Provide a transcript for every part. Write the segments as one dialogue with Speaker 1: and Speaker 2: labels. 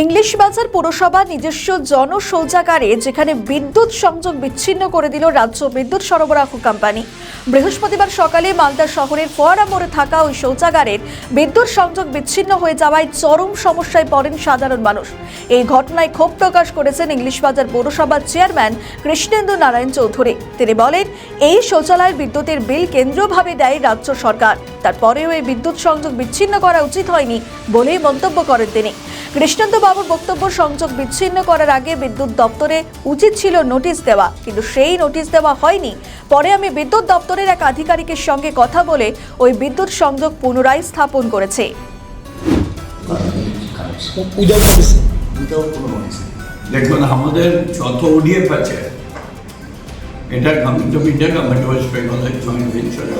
Speaker 1: English বাজার পুরসভা নিজস্ব জনশৌচাগারে যেখানে বিদ্যুৎ সংযোগ বিচ্ছিন্ন করে দিল রাজ্য বিদ্যুৎ সরবরাহ কোম্পানি। বৃহস্পতিবার সকালে মালদা শহরের ফোয়ারা মোড়ে থাকা ওই শৌচাগারের বিদ্যুৎ সংযোগ বিচ্ছিন্ন হয়ে যাওয়ায় চরম সমস্যায় পড়েন সাধারণ মানুষ। এই ঘটনায় ক্ষোভ প্রকাশ করেছেন ইংলিশ বাজার পৌরসভার চেয়ারম্যান কৃষ্ণেন্দু নারায়ণ চৌধুরী। তিনি বলেন, এই শৌচালয়ের বিদ্যুতের বিল কেন্দ্রীয়ভাবে দেয় রাজ্য সরকার। তারপরেও এই বিদ্যুৎ সংযোগ বিচ্ছিন্ন করা উচিত হয়নি বলেই মন্তব্য করেন তিনি। কৃষ্ণেন্দু বাবুর বক্তব্য সংযোগ বিচ্ছিন্ন করার আগে বিদ্যুৎ দপ্তরে উচিত ছিল নোটিশ দেওয়া কিন্তু সেই নোটিশ দেওয়া হয়নি। পরে আমি বিদ্যুৎ দপ্তরের এক আধিকারিকের সঙ্গে কথা বলে ওই বিদ্যুৎ সংযোগ পুনরায় স্থাপন করেছে।
Speaker 2: দেখুন আমাদের যত ওডিএফ আছে এটা government of India government west বেঙ্গলের জয়েন্ট ভেঞ্চারে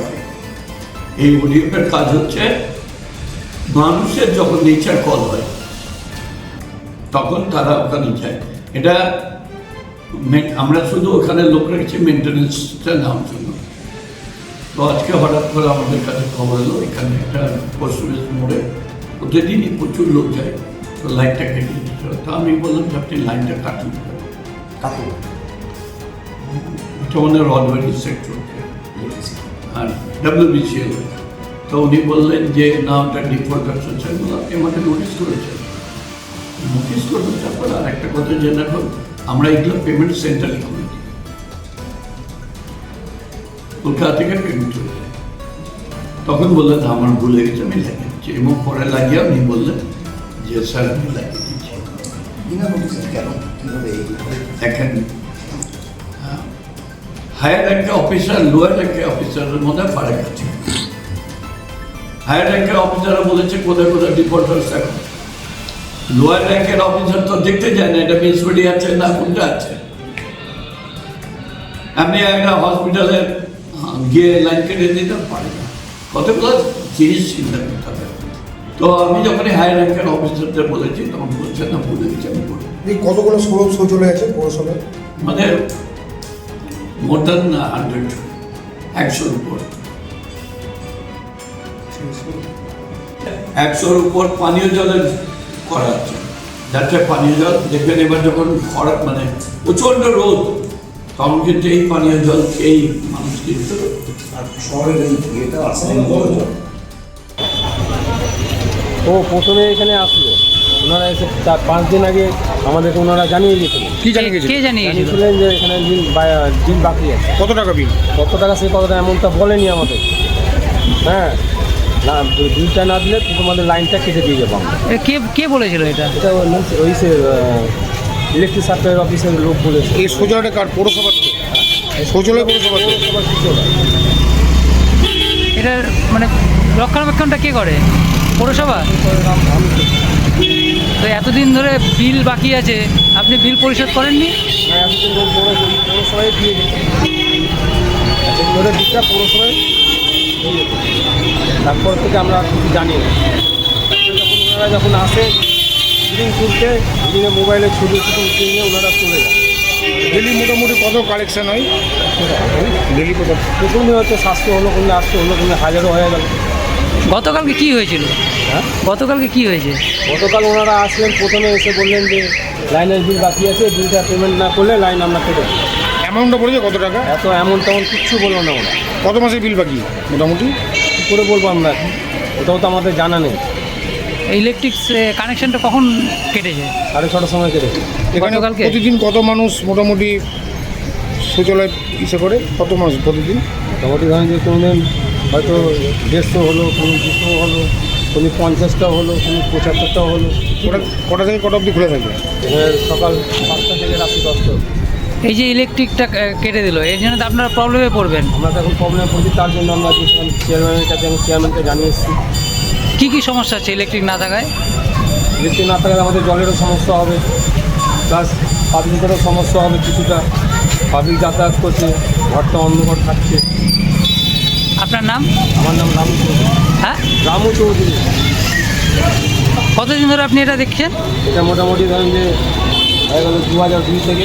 Speaker 2: এই ওডিএফের কাজ হচ্ছে মানুষের যখন নেচার কল হয় তখন তারা ওখানে যায়। এটা আমরা শুধু ওখানে লোক রেখেছি মেনটেন্যান্সটা নেওয়ার জন্য। তো আজকে হঠাৎ করে আমাদের কাছে খবর এলো এখানে একটা পশ্চিমের মোড়ে প্রতিদিনই প্রচুর লোক যায় তো লাইনটা কেটে দিচ্ছিল তো আমি বললাম যে আপনি লাইনটা কাটুন।
Speaker 3: কাকু
Speaker 2: এটা সেক্টর আর ডাব্লিউবিসিএল তো উনি বললেন যে না ওটা ডিফল্ট বলে আপনি আমাকে নোটিস করেছেন। নোটিস করবেন তারপর আর একটা কথা জেনে রাখুন আমরা এগুলো পেমেন্ট সেন্টারে খুলি কলকাতা থেকে পেমেন্ট চলে যায়। তখন বললেন আমার ভুল হয়ে গেছে আমি লাগিয়ে দিচ্ছি। এবং পরে লাগিয়ে উনি বললেন যে স্যার আমি লাগিয়ে দিচ্ছি। দেখেন হায়ার র্যাঙ্কের অফিসার লোয়ার র্যাঙ্কের অফিসারের মধ্যে ফারাক আছে। হায়ার র্যাঙ্কের অফিসাররা বলেছে কোথায় কোথায় ডিফল্ট হচ্ছে এখন? লোয়ার র্যাঙ্কের অফিসার তো দেখতে যায় না এটা মিউনিসিপালিটি আছে না কোনটা আছে। আপনি একটা হসপিটালে গিয়ে লাইন কেটে দিতে পারেন না। কতগুলো জিনিস চিন্তা করতে হবে। তো আমি যখন হায়ার র্যাঙ্কের অফিসারদের বলেছি তখন বলছে না ভুলে গেছি আমি বলব
Speaker 4: এই কতগুলো সৌর শৌচালয় আছে পৌরসভায়?
Speaker 2: মানে মোর দেন হান্ড্রেড একশোর উপর। একশোর উপর পানীয় জলের করা আছে যাতে পানীয় জল দেখবেন এবার যখন খরা মানে প্রচণ্ড রোদ তখন কিন্তু এই পানীয় জল খেয়েই মানুষ কিন্তু
Speaker 3: শহরের এই
Speaker 5: ও প্রথমে এখানে আসলো। ওনারা এসে চার পাঁচ দিন আগে আমাদেরকে ওনারা জানিয়ে গেছিলেন
Speaker 4: কি জানিয়ে গেছে
Speaker 6: কে জানিয়ে গেছিল
Speaker 5: জানিয়েছিলেন যে এখানে বিল বা- বিল বাকি আছে।
Speaker 4: কত টাকা বিল?
Speaker 5: কত টাকা সেই কথাটা এমনটা বলেনি আমাদের। হ্যাঁ। না বিলটা না দিলে তোমাদের লাইনটা কেটে দিয়ে যাব আমরা।
Speaker 6: এ কে কে বলেছিল এটা?
Speaker 5: এটা ওই সে ইলেকট্রিক সাপ্লাই অফিসের লোক বলেছে।
Speaker 4: এই শৌচালয়টা কার? পৌরসভার তো। শৌচালয় পৌরসভার তো।
Speaker 5: সবার কিছু না।
Speaker 6: এটার মানে রক্ষণাবেক্ষণটা কে করে? পৌরসভা? তো এতদিন ধরে বিল বাকি আছে আপনি বিল পরিশোধ করেননি?
Speaker 5: এতদিন ধরে পৌর- পৌরসভায় দিয়ে এতদিন ধরে বিলটা পৌরসভায়। তারপর থেকে আমরা কিছু জানি না। যখন ওনারা যখন আসে রিডিং তুলতে রিডিংয়ে মোবাইলে ছবি ছবি নিয়ে ওনারা চলে যায়।
Speaker 4: ডেলি মোটামুটি কত কালেকশন হয়? ডেলি কত
Speaker 5: প্রথমে হচ্ছে সাতশো হলো কোনো আটশো হলো কোনো হাজারও হয়ে গেল।
Speaker 6: গতকালকে কি হয়েছিল?
Speaker 5: হ্যাঁ?
Speaker 6: গতকালকে কি হয়েছে?
Speaker 5: গতকাল ওনারা আসলেন প্রথমে এসে বললেন যে লাইনের বিল বাকি আছে বিলটা পেমেন্ট না করলে লাইন আমরা কেটে দেবো।
Speaker 4: অ্যামাউন্টটা পড়েছে কত টাকা?
Speaker 5: এত এমন তেমন কিচ্ছু বলল না ওরা।
Speaker 4: কত মাসের বিল বাকি? মোটামুটি?
Speaker 5: কী করে বলব আমরা? এখন? ওটাও তো আমাদের জানা নেই।
Speaker 6: ইলেকট্রিক কানেকশনটা কখন কেটেছে
Speaker 5: সাড়ে ছটার সময় কেটে
Speaker 4: এখানে
Speaker 6: গতকালকে?
Speaker 4: প্রতিদিন কত মানুষ মোটামুটি শৌচালয় ইসে করে? কত মানুষ প্রতিদিন?
Speaker 5: মোটামুটি ধরেন যে কোনো দিন হয়তো দেড়শো হলো কোনো দুশো হলো কোনো পঞ্চাশটাও হলো কোনো পঁচাত্তরটাও হলো।
Speaker 4: কটা কটা থেকে কটা অবধি খুলে থাকে?
Speaker 5: এবার সকাল পাঁচটা থেকে অবধি।
Speaker 6: এই যে ইলেকট্রিকটা কেটে দিল এর জন্য তো আপনারা প্রবলেমে পড়বেন।
Speaker 5: আমরা তো এখন প্রবলেম পড়ছি তার জন্য আমরা চেয়ারম্যানের কাছে আমি চেয়ারম্যানকে জানিয়ে এসেছি।
Speaker 6: কী কি সমস্যা হচ্ছে ইলেকট্রিক না থাকায়?
Speaker 5: ইলেকট্রিক না থাকলে আমাদের জলেরও সমস্যা হবে প্লাস পাবলিকেরও সমস্যা হবে কিছুটা। পাবলিক যাতায়াত করছে ঘরটা অন্ধকার থাকছে।
Speaker 6: আপনার নাম?
Speaker 5: আমার নাম রামু চৌধুরী।
Speaker 6: হ্যাঁ?
Speaker 5: রামু চৌধুরী।
Speaker 6: কতদিন ধরে আপনি এটা দেখছেন?
Speaker 5: এটা মোটামুটি ধরেন যে হয়ে গেল দু হাজার দুই থেকে।